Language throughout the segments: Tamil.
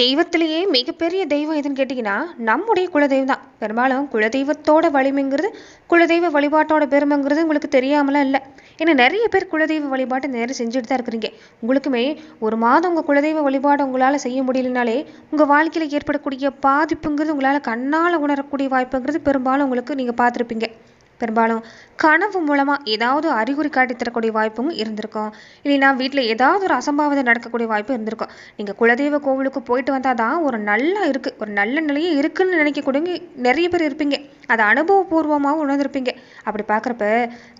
தெய்வத்திலேயே மிகப்பெரிய தெய்வம் எதுன்னு கேட்டிங்கன்னா நம்முடைய குலதெய்வம் தான். பெரும்பாலும் குலதெய்வத்தோட வலிமைங்கிறது குலதெய்வ வழிபாட்டோட பெருமைங்கிறது உங்களுக்கு தெரியாமலாம் இல்லை. ஏன்னா நிறைய பேர் குலதெய்வ வழிபாட்டை நேரம் செஞ்சுட்டு தான் இருக்கிறீங்க. உங்களுக்குமே ஒரு மாதம் உங்கள் குலதெய்வ வழிபாடு உங்களால் செய்ய முடியலனாலே உங்கள் வாழ்க்கையில் ஏற்படக்கூடிய பாதிப்புங்கிறது உங்களால் கண்ணால் உணரக்கூடிய வாய்ப்புங்கிறது பெரும்பாலும் உங்களுக்கு நீங்கள் பார்த்துருப்பீங்க. பெரும்பாலும் கனவு மூலமாக ஏதாவது அறிகுறி காட்டி தரக்கூடிய வாய்ப்பும் இருந்திருக்கும். இல்லைன்னா வீட்டில் ஏதாவது ஒரு அசம்பாவிதம் நடக்கக்கூடிய வாய்ப்பு இருந்திருக்கும். நீங்கள் குலதெய்வ கோவிலுக்கு போயிட்டு வந்தால் தான் ஒரு நல்லா இருக்குது ஒரு நல்ல நிலையே இருக்குதுன்னு நினைக்கக்கூடிய நிறைய பேர் இருப்பீங்க. அதை அனுபவபூர்வமாக உணர்ந்திருப்பீங்க. அப்படி பார்க்குறப்ப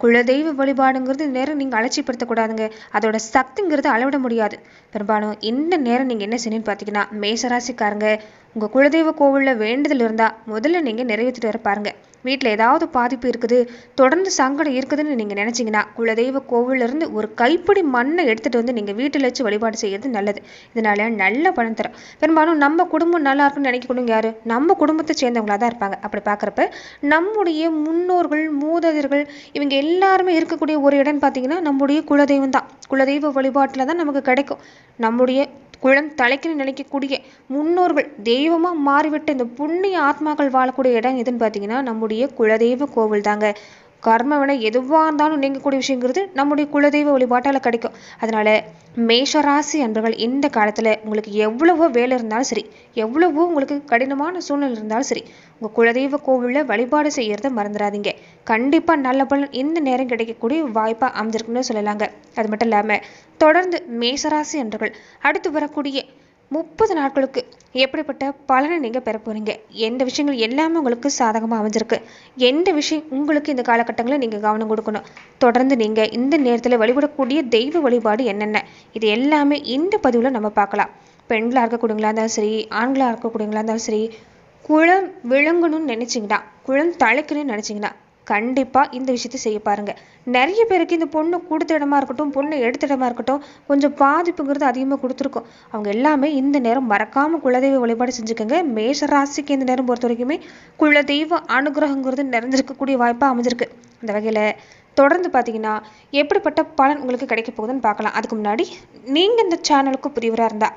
குலதெய்வ வழிபாடுங்கிறது நேரம் நீங்கள் அலட்சிப்படுத்தக்கூடாதுங்க அதோட சக்திங்கிறது அளவிட முடியாது. பெரும்பாலும் இந்த நேரம் நீங்கள் என்ன செய்யணும்னு பார்த்தீங்கன்னா மேசராசிக்காரங்க உங்கள் குலதெய்வ கோவிலில் வேண்டுதல் இருந்தால் முதல்ல நீங்கள் நிறைவேற்றிட்டு வர பாருங்கள் வீட்டில் ஏதாவது பாதிப்பு இருக்குது தொடர்ந்து சங்கடம் இருக்குதுன்னு நீங்கள் நினச்சிங்கன்னா குலதெய்வ கோவிலிருந்து ஒரு கைப்பிடி மண்ணை எடுத்துகிட்டு வந்து நீங்கள் வீட்டில் வச்சு வழிபாடு செய்கிறது நல்லது. இதனால நல்ல பணம் தரும். பெரும்பாலும் நம்ம குடும்பம் நல்லா இருக்குன்னு நினைக்கக்கூடிய யார்? நம்ம குடும்பத்தை சேர்ந்தவங்களா தான் இருப்பாங்க. அப்படி பார்க்குறப்ப நம்முடைய முன்னோர்கள் மூதாதர்கள் இவங்க எல்லாருமே இருக்கக்கூடிய ஒரு இடம்னு பார்த்தீங்கன்னா நம்முடைய குலதெய்வம் தான். குலதெய்வ வழிபாட்டில் தான் நமக்கு கிடைக்கும். நம்முடைய குளம் தலைக்குன்னு நினைக்கக்கூடிய முன்னோர்கள் தெய்வமாக மாறிவிட்ட இந்த புண்ணிய ஆத்மாக்கள் வாழக்கூடிய இடம் எதுன்னு பார்த்தீங்கன்னா நம்முடைய குலதெய்வ கோவில் தாங்க. கர்ம வினை எதுவாக இருந்தாலும் நீங்கக்கூடிய விஷயங்கிறது நம்முடைய குலதெய்வ வழிபாட்டால் கிடைக்கும். அதனால மேஷராசி அன்பர்கள் இந்த காலத்தில் உங்களுக்கு எவ்வளவோ வேலை இருந்தாலும் சரி எவ்வளவோ உங்களுக்கு கடினமான சூழ்நிலை இருந்தாலும் சரி உங்கள் குலதெய்வ கோவிலில் வழிபாடு செய்கிறத மறந்துடாதீங்க. கண்டிப்பாக நல்ல பலன் இந்த நேரம் கிடைக்கக்கூடிய வாய்ப்பாக அமைஞ்சிருக்குன்னு சொல்லலாங்க. அது மட்டும் இல்லாமல் தொடர்ந்து மேஷராசி அன்பர்கள் அடுத்து வரக்கூடிய முப்பது நாட்களுக்கு எப்படிப்பட்ட பலனை நீங்கள் பெற போகிறீங்க எந்த விஷயங்கள் எல்லாமே உங்களுக்கு சாதகமாக அமைஞ்சிருக்கு. எந்த விஷயம் உங்களுக்கு இந்த காலகட்டங்களில் நீங்கள் கவனம் கொடுக்கணும்? தொடர்ந்து நீங்கள் இந்த நேரத்தில் வழிபடக்கூடிய தெய்வ வழிபாடு என்னென்ன? இது எல்லாமே இந்த பதிவில் நம்ம பார்க்கலாம். பெண்களாக இருக்கக்கூடியங்களா இருந்தாலும் சரி ஆண்களாக இருக்கக்கூடியங்களா இருந்தாலும் சரி குளம் விளங்கணும்னு நினச்சிங்கன்னா குளம் தழைக்கணும்னு நினச்சிங்கன்னா கண்டிப்பாக இந்த விஷயத்த செய்ய பாருங்கள் நிறைய பேருக்கு இந்த பொண்ணு கொடுத்த இடமா இருக்கட்டும் பொண்ணு எடுத்த இடமா இருக்கட்டும் கொஞ்சம் பாதிப்புங்கிறது அதிகமாக கொடுத்துருக்கோம். அவங்க எல்லாமே இந்த நேரம் மறக்காமல் குலதெய்வ வழிபாடு செஞ்சுக்கோங்க. மேஷ ராசிக்கு இந்த நேரம் பொறுத்த வரைக்குமே குலதெய்வ அனுகிரகங்கிறது நிறைஞ்சிருக்கக்கூடிய வாய்ப்பாக அமைஞ்சிருக்கு. இந்த வகையில் தொடர்ந்து பார்த்தீங்கன்னா எப்படிப்பட்ட பலன் உங்களுக்கு கிடைக்க போகுதுன்னு பார்க்கலாம். அதுக்கு முன்னாடி நீங்கள் இந்த சேனலுக்கு புரியவராக இருந்தால்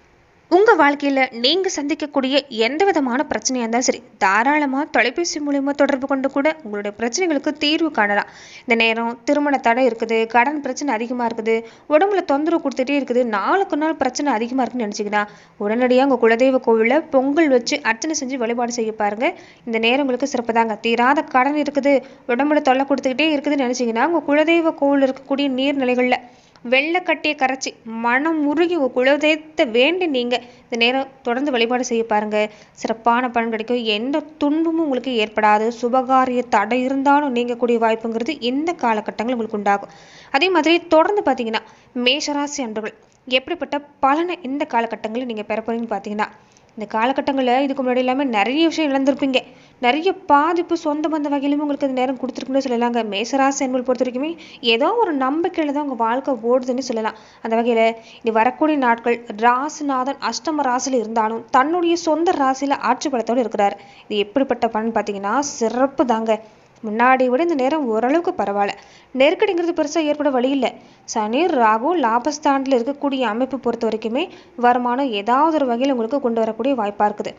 உங்கள் வாழ்க்கையில் நீங்கள் சந்திக்கக்கூடிய எந்த விதமான பிரச்சனையாக இருந்தாலும் சரி தாராளமாக தொலைபேசி மூலிமா தொடர்பு கொண்டு கூட உங்களுடைய பிரச்சனைகளுக்கு தீர்வு காணலாம். இந்த நேரம் திருமண தடை இருக்குது கடன் பிரச்சனை அதிகமாக இருக்குது உடம்புல தொந்தரவு கொடுத்துட்டே இருக்குது நாளுக்கு நாள் பிரச்சனை அதிகமாக இருக்குன்னு நினச்சிங்கன்னா உடனடியாக உங்கள் குலதெய்வ கோவிலில் பொங்கல் வச்சு அர்ச்சனை செஞ்சு வழிபாடு செய்ய பாருங்க. இந்த நேரம் உங்களுக்கு சிறப்பு தாங்க. தீராத கடன் இருக்குது உடம்புல தொல்லை கொடுத்துக்கிட்டே இருக்குதுன்னு நினச்சிங்கன்னா உங்கள் குலதெய்வ கோவில் இருக்கக்கூடிய நீர்நிலைகளில் வெள்ளைக்கட்டியை கரைச்சி மனம் உருகி உங்கள் குலதெய்வத்தை வேண்டி நீங்கள் இந்த நேரம் தொடர்ந்து வழிபாடு செய்ய பாருங்க. சிறப்பான பலன் கிடைக்கும். எந்த துன்பமும் உங்களுக்கு ஏற்படாது. சுபகாரிய தடை இருந்தாலும் நீங்கக்கூடிய வாய்ப்புங்கிறது இந்த காலகட்டங்கள் உங்களுக்கு உண்டாகும். அதே மாதிரி தொடர்ந்து பார்த்தீங்கன்னா மேஷராசி அன்பர்கள் எப்படிப்பட்ட பலனை இந்த காலகட்டங்களில் நீங்கள் பெற போறீங்கன்னு பார்த்தீங்கன்னா இந்த காலகட்டங்களில் இதுக்கு முன்னாடி எல்லாமே நிறைய விஷயம் இழந்திருப்பீங்க. நிறைய பாதிப்பு சொந்த பந்த வகையிலுமே உங்களுக்கு அந்த நேரம் கொடுத்துருக்குன்னு சொல்லலாங்க. மேசராசி என்பது பொறுத்த வரைக்குமே ஏதோ ஒரு நம்பிக்கையில் தான் உங்கள் வாழ்க்கை ஓடுதுன்னு சொல்லலாம். அந்த வகையில் இது வரக்கூடிய நாட்கள் ராசிநாதன் அஷ்டம ராசியில் இருந்தாலும் தன்னுடைய சொந்த ராசியில் ஆட்சி பலத்தோடு இருக்கிறார். இது எப்படிப்பட்ட பலன் பார்த்தீங்கன்னா சிறப்பு தாங்க முன்னாடி விட இந்த நேரம் ஓரளவுக்கு பரவாயில்ல. நெருக்கடிங்கிறது பெருசாக ஏற்பட வழி இல்லை. சனி ராகு லாபஸ்தானத்தில் இருக்கக்கூடிய அமைப்பு பொறுத்த வரைக்குமே வருமானம் ஏதாவது ஒரு வகையில் உங்களுக்கு கொண்டு வரக்கூடிய வாய்ப்பாக இருக்குது.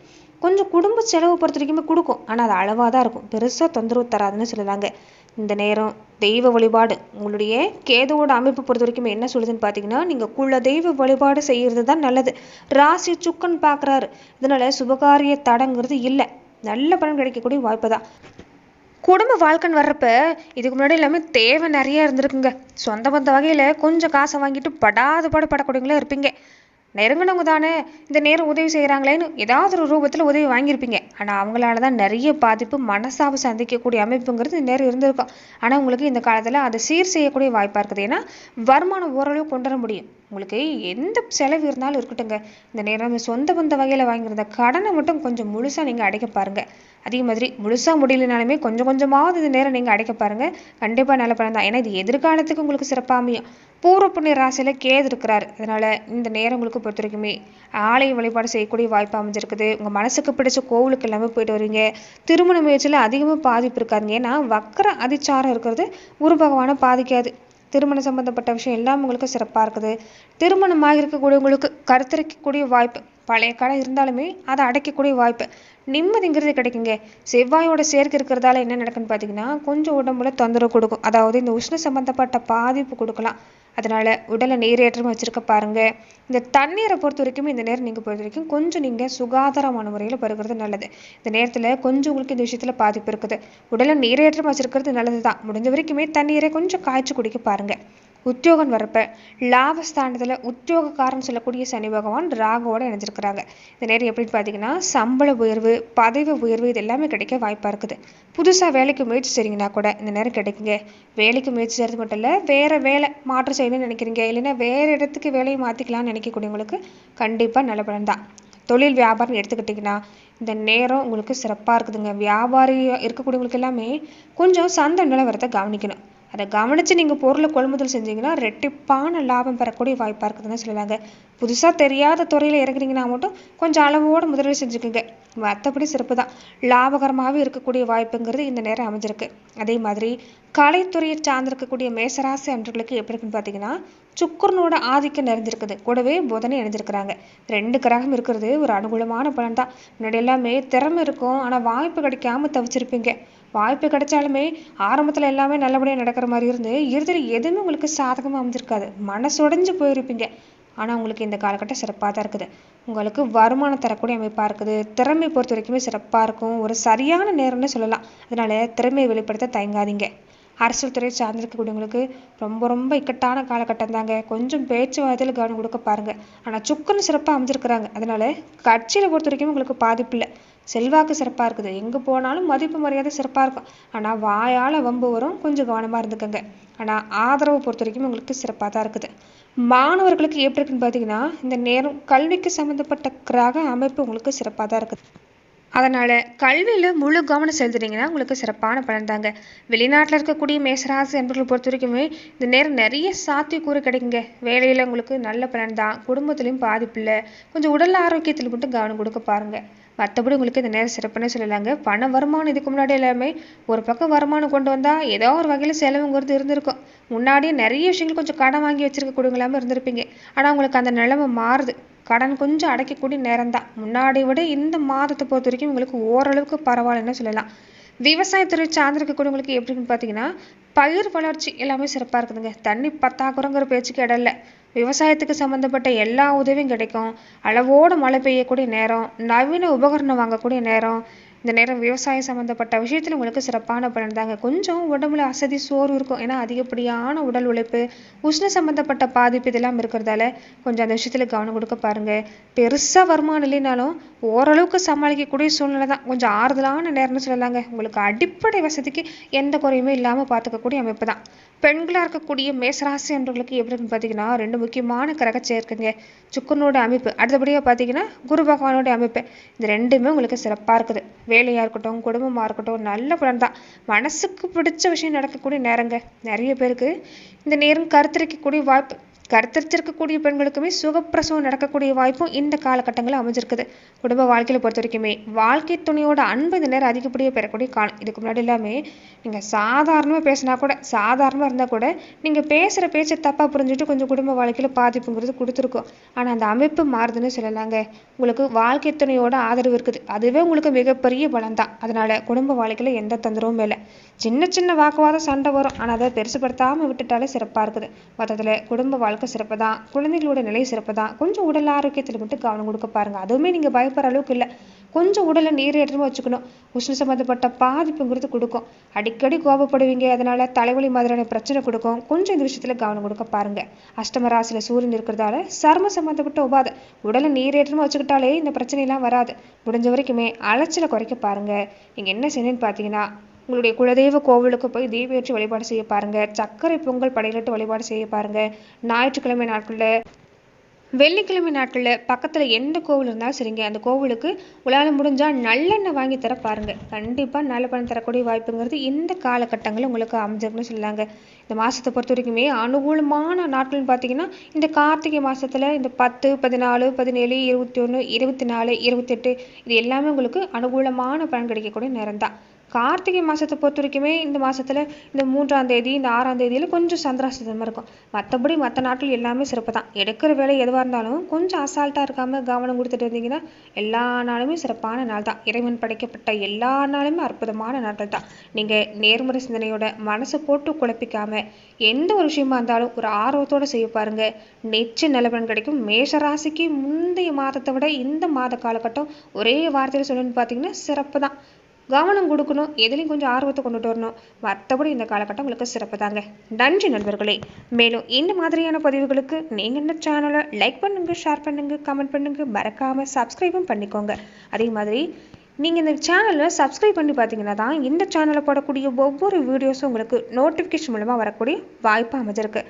கொஞ்சம் குடும்ப செலவு பொறுத்த வரைக்குமே கொடுக்கும். ஆனால் அது அளவாக தான் இருக்கும். பெருசாக தொந்தரவு தராதுன்னு சொல்லுறாங்க இந்த நேரம் தெய்வ வழிபாடு. உங்களுடைய கேதுவோட அமைப்பு பொறுத்த வரைக்கும் என்ன சொல்லுதுன்னு பார்த்தீங்கன்னா நீங்கள் குல தெய்வ வழிபாடு செய்கிறது தான் நல்லது. ராசி சுக்கன் பார்க்குறாரு இதனால சுபகாரிய தடங்கிறது இல்லை. நல்ல பலன் கிடைக்கக்கூடிய வாய்ப்பு தான் குடும்ப வாழ்க்கைன்னு வர்றப்ப இதுக்கு முன்னாடி எல்லாமே தேவை நிறைய இருந்திருக்குங்க. சொந்த பந்த வகையில் கொஞ்சம் காசை வாங்கிட்டு படாத பாடு படக்கூடியவங்களா இருப்பீங்க. நெருங்கினவங்க தானே இந்த நேரம் உதவி செய்கிறாங்களேன்னு ஏதாவது ஒரு ரூபத்தில் உதவி வாங்கியிருப்பீங்க. ஆனால் அவங்களால தான் நிறைய பாதிப்பு மனசாவை சந்திக்கக்கூடிய அமைப்புங்கிறது இந்த நேரம் இருந்திருக்கும். ஆனால் உங்களுக்கு இந்த காலத்தில் அதை சீர் செய்யக்கூடிய வாய்ப்பாக இருக்குது. ஏன்னா வருமானம் ஓரளவு கொண்டு வர முடியும். உங்களுக்கு எந்த செலவு இருந்தாலும் இருக்கட்டுங்க இந்த நேரம் சொந்த பந்த வகையில் வாங்கியிருந்த கடனை மட்டும் கொஞ்சம் முழுசாக நீங்கள் அடைக்க பாருங்கள் அதே மாதிரி முழுசாக முடியலனாலுமே கொஞ்சம் கொஞ்சமாவது இந்த நேரம் நீங்கள் அடைக்க பாருங்கள் கண்டிப்பாக நல்ல பலன் தான். ஏன்னா இது எதிர்காலத்துக்கு உங்களுக்கு சிறப்பாக அமையும் பூர்வ புண்ணிய ராசியில் கேது இருக்கிறார். அதனால் இந்த நேரம் உங்களுக்கு பொறுத்த வரைக்குமே ஆலய வழிபாடு செய்யக்கூடிய வாய்ப்பு அமைஞ்சிருக்குது. உங்கள் மனசுக்கு பிடிச்ச கோவிலுக்கு எல்லாமே போயிட்டு வரீங்க. திருமண முயற்சியில் அதிகமாக பாதிப்பு இருக்காதுங்க. ஏன்னா வக்கர அதிச்சாரம் இருக்கிறது குரு பகவானை பாதிக்காது. திருமணம் சம்பந்தப்பட்ட விஷயம் எல்லாம் உங்களுக்கு சிறப்பாக இருக்குது. திருமணமாக இருக்கக்கூடியவங்களுக்கு கருத்தரிக்கக்கூடிய வாய்ப்பு பழைய கடை இருந்தாலுமே அதை அடைக்கக்கூடிய வாய்ப்பு. நிம்மதிங்கிறது கிடைக்குங்க. செவ்வாயோட சேர்க்கை இருக்கிறதால என்ன நடக்குன்னு பார்த்தீங்கன்னா கொஞ்சம் உடம்புல தொந்தரவு கொடுக்கும். அதாவது இந்த உஷ்ண சம்பந்தப்பட்ட பாதிப்பு கொடுக்கலாம். அதனால் உடலை நீரேற்றம் வச்சுருக்க பாருங்கள் இந்த தண்ணீரை பொறுத்த வரைக்கும் இந்த நேரம் நீங்கள் பொறுத்த வரைக்கும் கொஞ்சம் நீங்கள் சுகாதாரமான முறையில் பருகிறது நல்லது. இந்த நேரத்தில் கொஞ்சம் உங்களுக்கு இந்த விஷயத்தில் பாதிப்பு இருக்குது. உடலை நீரேற்றம் வச்சிருக்கிறது நல்லது தான் முடிஞ்ச வரைக்குமே தண்ணீரை கொஞ்சம் காய்ச்சி குடிக்க பாருங்கள் உத்தியோகம் வரப்ப லாபஸ்தானத்தில் உத்தியோகக்காரன் சொல்லக்கூடிய சனி பகவான் ராகுவோட இணைஞ்சிருக்கிறாங்க. இந்த நேரம் எப்படின்னு பார்த்தீங்கன்னா சம்பள உயர்வு பதவி உயர்வு இது எல்லாமே கிடைக்க வாய்ப்பாக இருக்குது. புதுசாக வேலைக்கு முயற்சி செய்றீங்கன்னா கூட இந்த நேரம் கிடைக்குங்க. வேலைக்கு முயற்சி செய்கிறது மட்டும் இல்லை வேறு வேலை மாற்றம் செய்யணும்னு நினைக்கிறீங்க. இல்லைன்னா வேறு இடத்துக்கு வேலையை மாற்றிக்கலாம்னு நினைக்கக்கூடியவங்களுக்கு கண்டிப்பாக நல்ல பலன் தான். தொழில் வியாபாரம் எடுத்துக்கிட்டிங்கன்னா இந்த நேரம் உங்களுக்கு சிறப்பாக இருக்குதுங்க. வியாபாரி இருக்கக்கூடியவங்களுக்கு எல்லாமே கொஞ்சம் சந்தை நிலவரத்தை கவனிக்கணும். அதை கவனித்து நீங்கள் பொருளை கொள்முதல் செஞ்சீங்கன்னா ரெட்டிப்பான லாபம் பெறக்கூடிய வாய்ப்பாக இருக்குதுன்னு சொல்லுவாங்க. புதுசாக தெரியாத துறையில் இறங்குறீங்கன்னா மட்டும் கொஞ்சம் அளவோடு முதலீடு செஞ்சுக்கோங்க. மற்றபடி சிறப்பு தான் லாபகரமாகவே இருக்கக்கூடிய வாய்ப்புங்கிறது இந்த நேரம் அமைஞ்சிருக்கு. அதே மாதிரி கலைத்துறையை சார்ந்திருக்கக்கூடிய மேசராசி அன்றுகளுக்கு எப்படி இருக்குன்னு பார்த்தீங்கன்னா சுக்கரனோட ஆதிக்கம் நிறைஞ்சிருக்குது கூடவே புதனை இணைஞ்சிருக்கிறாங்க ரெண்டு கிரகம் இருக்கிறது ஒரு அனுகூலமான பலன் தான் முன்னாடி எல்லாமே திறமை இருக்கும். ஆனால் வாய்ப்பு கிடைக்காம தவிச்சிருப்பீங்க. வாய்ப்பு கிடைச்சாலுமே ஆரம்பத்தில் எல்லாமே நல்லபடியாக நடக்கிற மாதிரி இருந்து இறுதியில் எதுவுமே உங்களுக்கு சாதகமாக அமைஞ்சிருக்காது. மனசுடைஞ்சு போயிருப்பீங்க. ஆனால் உங்களுக்கு இந்த காலகட்டம் சிறப்பாக தான் இருக்குது. உங்களுக்கு வருமானம் தரக்கூடிய அமைப்பாக இருக்குது. திறமை பொறுத்த வரைக்குமே சிறப்பாக இருக்கும். ஒரு சரியான நேரம்னு சொல்லலாம். அதனால திறமையை வெளிப்படுத்த தயங்காதீங்க. அரசியல் துறை சார்ந்திருக்கக்கூடியவங்களுக்கு ரொம்ப ரொம்ப இக்கட்டான காலகட்டம் தாங்க. கொஞ்சம் பேச்சுவார்த்தையில் கவனம் கொடுக்க பாருங்க. ஆனால் சுக்குன்னு சிறப்பாக அமைஞ்சிருக்கிறாங்க. அதனால கட்சியில் பொறுத்த வரைக்கும் உங்களுக்கு பாதிப்பு இல்லை. செல்வாக்கு சிறப்பாக இருக்குது. எங்கே போனாலும் மதிப்பு மரியாதை சிறப்பாக இருக்கும். ஆனால் வாயால் வம்பு வரும். கொஞ்சம் கவனமாக இருந்துக்கோங்க. ஆனால் ஆதரவு பொறுத்த வரைக்கும் உங்களுக்கு சிறப்பாக தான் இருக்குது. மாணவர்களுக்கு எப்படி இருக்குன்னு பார்த்தீங்கன்னா இந்த நேரம் கல்விக்கு சம்மந்தப்பட்ட கிரக அமைப்பு உங்களுக்கு சிறப்பாக தான் இருக்குது. அதனால் கல்வியில் முழு கவனம் செலுத்துனீங்கன்னா உங்களுக்கு சிறப்பான பலன் தாங்க. வெளிநாட்டில் இருக்கக்கூடிய மேசராசி அன்பர்களை பொறுத்த வரைக்குமே இந்த நேரம் நிறைய சாத்தியக்கூறு கிடைக்குங்க. வேலையில் உங்களுக்கு நல்ல பலன் தான். குடும்பத்துலேயும் பாதிப்பு இல்லை. கொஞ்சம் உடல் ஆரோக்கியத்தில் மட்டும் கவனம் கொடுக்க பாருங்கள் மற்றபடி உங்களுக்கு இந்த நேரம் சிறப்புன்னு சொல்லலாங்க. பண வருமானம் இதுக்கு முன்னாடி எல்லாமே ஒரு பக்கம் வருமானம் கொண்டு வந்தால் ஏதோ ஒரு வகையில் செலவுங்கிறது இருந்திருக்கும். முன்னாடியே நிறைய விஷயங்கள் கொஞ்சம் கடன் வாங்கி வச்சிருக்கக்கூடியவங்களாம இருந்திருப்பீங்க. ஆனால் உங்களுக்கு அந்த நிலைமை மாறுது. கடன் கொஞ்சம் அடைக்கக்கூடிய நேரம் தான் முன்னாடி விட இந்த மாதத்தை பொறுத்த வரைக்கும் உங்களுக்கு ஓரளவுக்கு பரவாயில்லன்னு சொல்லலாம். விவசாயத்துறை சார்ந்திருக்கக்கூடியவங்களுக்கு எப்படின்னு பார்த்தீங்கன்னா பயிர் வளர்ச்சி எல்லாமே சிறப்பாக இருக்குதுங்க. தண்ணி பத்தாக்குறங்கிற பேச்சுக்கு இடம் இல்லை. விவசாயத்துக்கு சம்மந்தப்பட்ட எல்லா உதவியும் கிடைக்கும். அளவோடு மழை பெய்யக்கூடிய நேரம் நவீன உபகரணம் வாங்கக்கூடிய நேரம் இந்த நேரம் விவசாயம் சம்மந்தப்பட்ட விஷயத்தில் உங்களுக்கு சிறப்பான பலன் தாங்க. கொஞ்சம் உடம்புல அசதி சோர்வு இருக்கும். ஏன்னா அதிகப்படியான உடல் உழைப்பு உஷ்ண சம்மந்தப்பட்ட பாதிப்பு இதெல்லாம் இருக்கிறதால கொஞ்சம் அந்த விஷயத்தில் கவனம் கொடுக்க பாருங்க. பெருசாக வருமானம் இல்லைனாலும் ஓரளவுக்கு சமாளிக்கக்கூடிய சூழ்நிலை தான். கொஞ்சம் ஆறுதலான நேரம்னு சொல்லலாங்க. உங்களுக்கு அடிப்படை வசதிக்கு எந்த குறையுமே இல்லாமல் பார்த்துக்கக்கூடிய அமைப்பு தான். பெண்களாக இருக்கக்கூடிய மேசராசி என்பவர்களுக்கு எப்படின்னு பார்த்தீங்கன்னா ரெண்டு முக்கியமான கிரக சேர்க்கைங்க. சுக்கரனோட அமைப்பு. அடுத்தபடியாக பார்த்தீங்கன்னா குரு பகவானோட அமைப்பு. இந்த ரெண்டுமே உங்களுக்கு சிறப்பாக இருக்குது. வேலையாக இருக்கட்டும் குடும்பமாக இருக்கட்டும் நல்ல பலன் தான். மனசுக்கு பிடிச்ச விஷயம் நடக்கக்கூடிய நேரங்க. நிறைய பேருக்கு இந்த நேரம் கருத்தரிக்கக்கூடிய வாய்ப்பு கருத்தரிச்சிருக்கக்கூடிய பெண்களுக்குமே சுகப்பிரசவம் நடக்கக்கூடிய வாய்ப்பும் இந்த காலகட்டங்களில் அமைஞ்சிருக்குது. குடும்ப வாழ்க்கையில பொறுத்த வரைக்குமே வாழ்க்கை துணையோட அன்பு இந்த நேரம் அதிகப்படியாக பெறக்கூடிய காலம். இதுக்கு முன்னாடி எல்லாமே நீங்கள் சாதாரணமாக பேசினா கூட சாதாரணமாக இருந்தால் கூட நீங்கள் பேசுகிற பேச்சை தப்பாக புரிஞ்சுட்டு கொஞ்சம் குடும்ப வாழ்க்கையில் பாதிப்புங்கிறது கொடுத்துருக்கோம். ஆனால் அந்த அமைப்பு மாறுதுன்னு சொல்லலாங்க. உங்களுக்கு வாழ்க்கை துணையோட ஆதரவு இருக்குது. அதுவே உங்களுக்கு மிகப்பெரிய பலம் தான் அதனால் குடும்ப வாழ்க்கையில் எந்த தொந்தரவும் இல்லை. சின்ன சின்ன வாக்குவாதம் சண்டை வரும். ஆனால் அதை பெருசுப்படுத்தாமல் விட்டுட்டாலே சிறப்பாக இருக்குது. மொத்தத்தில் குடும்ப வாழ்க்கை சிறப்பு தான் குழந்தைகளோட நிலை சிறப்பு தான். கொஞ்சம் உடல் ஆரோக்கியத்தில் மட்டும் கவனம் கொடுக்க பாருங்க. அதுவுமே நீங்கள் பயப்படுற அளவுக்கு இல்லை. கொஞ்சம் உடலை நீரேற்றமாக வச்சுக்கணும். உஷ்ண சம்மந்தப்பட்ட பாதிப்புங்கிறது கொடுக்கும். அடிக்கடி கோபப்படுவீங்க அதனால தலைவலி மாதிரியான பிரச்சனை கொடுக்கும். கொஞ்சம் இந்த விஷயத்தில் கவனம் கொடுக்க பாருங்க. அஷ்டம ராசியில் சூரியன் இருக்கிறதால சர்ம சம்மந்தப்பட்ட உபாதை. உடலை நீரேற்றமாக வச்சுக்கிட்டாலே இந்த பிரச்சனையெல்லாம் வராது. முடிஞ்ச வரைக்குமே அலைச்சலை குறைக்க பாருங்க. நீங்கள் என்ன செய்யணும்னு பார்த்தீங்கன்னா உங்களுடைய குலதெய்வ கோவிலுக்கு போய் தீபேற்றி வழிபாடு செய்ய பாருங்க. சர்க்கரை பொங்கல் படையிலிட்டு வழிபாடு செய்ய பாருங்க. ஞாயிற்றுக்கிழமை நாட்களில் வெள்ளிக்கிழமை நாட்களில் பக்கத்தில் எந்த கோவில் இருந்தாலும் சரிங்க. அந்த கோவிலுக்கு உங்களால் முடிஞ்சால் நல்லெண்ணெய் வாங்கி தர பாருங்கள் கண்டிப்பாக நல்ல பணம் தரக்கூடிய வாய்ப்புங்கிறது இந்த காலகட்டங்களில் உங்களுக்கு அமைஞ்சிருக்குன்னு சொல்லலாங்க. இந்த மாதத்தை பொறுத்த வரைக்குமே அனுகூலமான நாட்கள்னு பார்த்தீங்கன்னா இந்த கார்த்திகை மாதத்தில் இந்த பத்து பதினாலு பதினேழு இருபத்தி ஒன்று இருபத்தி நாலு இருபத்தெட்டு இது எல்லாமே உங்களுக்கு அனுகூலமான பலன் கிடைக்கக்கூடிய நேரம் தான் கார்த்திகை மாதத்தை பொறுத்த வரைக்குமே இந்த மாதத்தில் இந்த மூன்றாம் தேதி இந்த ஆறாம் தேதியில் கொஞ்சம் சந்திராசிதமாக இருக்கும். மற்றபடி மற்ற நாட்கள் எல்லாமே சிறப்பு தான். எடுக்கிற வேலை எதுவாக இருந்தாலும் கொஞ்சம் அசால்ட்டாக இருக்காமல் கவனம் கொடுத்துட்டு இருந்தீங்கன்னா எல்லா நாளுமே சிறப்பான நாள் தான். இறைவன் படைக்கப்பட்ட எல்லா நாளுமே அற்புதமான நாட்கள் தான். நீங்கள் நேர்முறை சிந்தனையோட மனசை போட்டு குழப்பிக்காம எந்த ஒரு விஷயமா இருந்தாலும் ஒரு ஆர்வத்தோடு செய்ய பாருங்க. நெச்ச நிலவன் கிடைக்கும். மேஷ ராசிக்கு முந்தைய மாதத்தை விட இந்த மாத காலகட்டம் ஒரே வார்த்தையில் சொல்லணும்னு பார்த்தீங்கன்னா சிறப்பு தான். கவனம் கொடுக்கணும். எதுலையும் கொஞ்சம் ஆர்வத்தை கொண்டுட்டு வரணும். மற்றபடி இந்த காலகட்டம் உங்களுக்கு சிறப்பு தாங்க. நன்றி நண்பர்களே. மேலும் இந்த மாதிரியான பதிவுகளுக்கு நீங்கள் இந்த சேனலை லைக் பண்ணுங்கள் ஷேர் பண்ணுங்கள் கமெண்ட் பண்ணுங்கள் மறக்காமல் சப்ஸ்கிரைபும் பண்ணிக்கோங்க. அதே மாதிரி நீங்கள் இந்த சேனலில் சப்ஸ்கிரைப் பண்ணி பார்த்தீங்கன்னா தான் இந்த சேனலில் போடக்கூடிய ஒவ்வொரு வீடியோஸும் உங்களுக்கு நோட்டிஃபிகேஷன் மூலமாக வரக்கூடிய வாய்ப்பு அமைஞ்சிருக்கு.